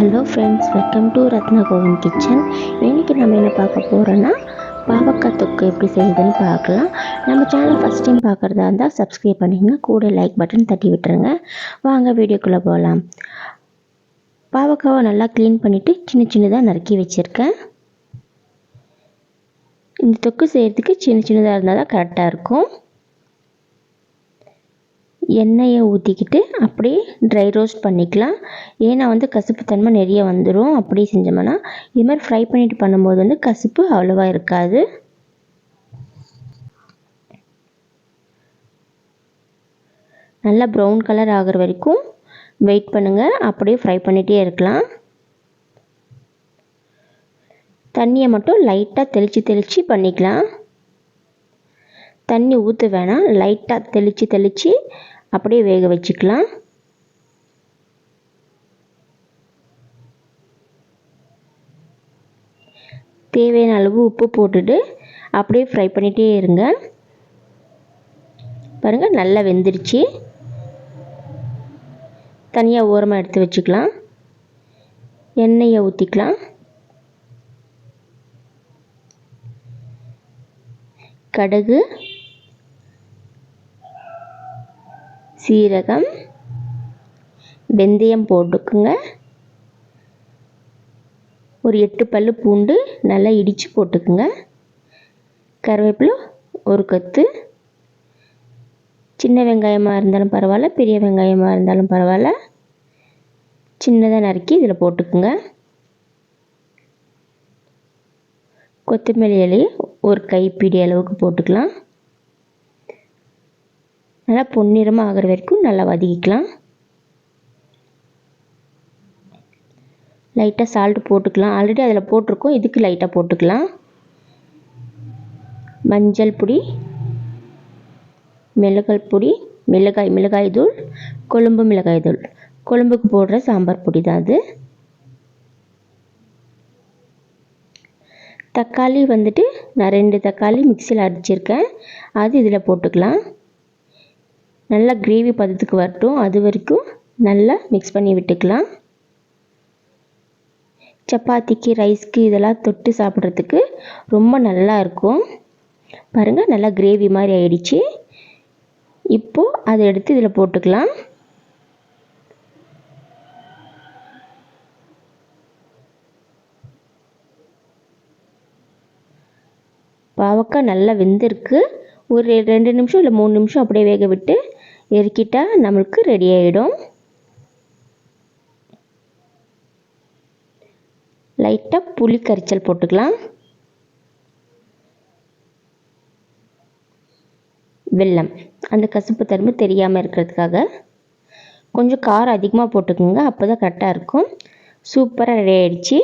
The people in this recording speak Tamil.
Hello friends welcome to Ratna Kovan kitchen இன்றைக்கி நம்ம என்ன பார்க்க போகிறோன்னா பாவக்காய் தொக்கு எப்படி செய்யுதுன்னு பார்க்கலாம். நம்ம சேனல் ஃபஸ்ட் டைம் பார்க்குறதா இருந்தால் சப்ஸ்கிரைப் பண்ணிங்க கூட லைக் பட்டன் தட்டி விட்டுருங்க. வாங்க வீடியோக்குள்ளே போகலாம் பாவக்காவை நல்லா க்ளீன் பண்ணிவிட்டு சின்ன சின்னதாக நறுக்கி வச்சுருக்கேன். இந்த தொக்கு செய்கிறதுக்கு சின்ன சின்னதாக இருந்தால் தான் கரெக்டாக இருக்கும். எண்ணெயை ஊற்றிக்கிட்டு அப்படியே ட்ரை ரோஸ்ட் பண்ணிக்கலாம். ஏன்னா வந்து கசப்பு தன்மை நிறைய வந்துடும் அப்படியே செஞ்சோம்னா இது மாதிரி ஃப்ரை பண்ணிட்டு பண்ணும்போது வந்து கசப்பு அவ்வளோவா இருக்காது. நல்லா ப்ரௌன் கலர் ஆகிற வரைக்கும் வெயிட் பண்ணுங்கள் அப்படியே ஃப்ரை பண்ணிகிட்டே இருக்கலாம். தண்ணியை மட்டும் லைட்டாக தெளித்து தெளித்து பண்ணிக்கலாம். தண்ணி ஊற்ற வேணாம். லைட்டாக தெளித்து தெளித்து அப்படியே வேக வச்சுக்கலாம். தேவையான அளவு உப்பு போட்டுட்டு அப்படியே ஃப்ரை பண்ணிகிட்டே இருங்க. பாருங்கள் நல்லா வெந்துருச்சு. தனியாக ஓரமாக எடுத்து வச்சுக்கலாம். எண்ணெயை ஊற்றிக்கலாம் கடுகு சீரகம் வெந்தயம் போட்டுக்குங்க. ஒரு எட்டு பல் பூண்டு நல்லா இடித்து போட்டுக்குங்க. கருவேப்பிலை ஒரு கத்து. சின்ன வெங்காயமாக இருந்தாலும் பரவாயில்ல பெரிய வெங்காயமாக இருந்தாலும் பரவாயில்ல. சின்னதாக நறுக்கி இதில் போட்டுக்குங்க. கொத்தமல்லி இலையை ஒரு கைப்பிடி அளவுக்கு போட்டுக்கலாம். நல்லா பொன்னிறமாக ஆகிற வரைக்கும் நல்லா வதக்கிக்கலாம். லைட்டாக சால்ட்டு போட்டுக்கலாம். ஆல்ரெடி அதில் போட்டிருக்கோம். இதுக்கு லைட்டாக போட்டுக்கலாம்? மஞ்சள் பொடி மிளகாய் பொடி மிளகாய் மிளகாய் தூள் கொழும்பு மிளகாய் தூள். கொழும்புக்கு போடுற சாம்பார் பொடி தான் அது. தக்காளி வந்துட்டு நான் ரெண்டு தக்காளி மிக்சியில் அடிச்சிருக்கேன். அது இதில் போட்டுக்கலாம். நல்லா கிரேவி பதத்துக்கு வரட்டும். அது வரைக்கும் நல்லா மிக்ஸ் பண்ணி விட்டுக்கலாம். சப்பாத்திக்கு ரைஸ்க்கு இதெல்லாம் தொட்டு சாப்பிட்றதுக்கு ரொம்ப நல்லா இருக்கும். பாருங்கள் நல்லா கிரேவி மாதிரி ஆயிடுச்சு. இப்போது அதை எடுத்து இதில் போட்டுக்கலாம். பாவக்காய் நல்லா வெந்திருக்கு. ஒரு ரெண்டு நிமிஷம் இல்லை மூணு நிமிஷம் அப்படியே வேக விட்டு இறக்கிட்டால் நம்மளுக்கு ரெடி ஆகிடும் லைட்டாக புளி கரைச்சல் போட்டுக்கலாம். வெல்லம். அந்த கசப்பு தரும்பு தெரியாமல் இருக்கிறதுக்காக கொஞ்சம் காரம் அதிகமாக போட்டுக்கோங்க. அப்போ தான் கரெக்டாக இருக்கும். சூப்பராக ரெடி ஆகிடுச்சி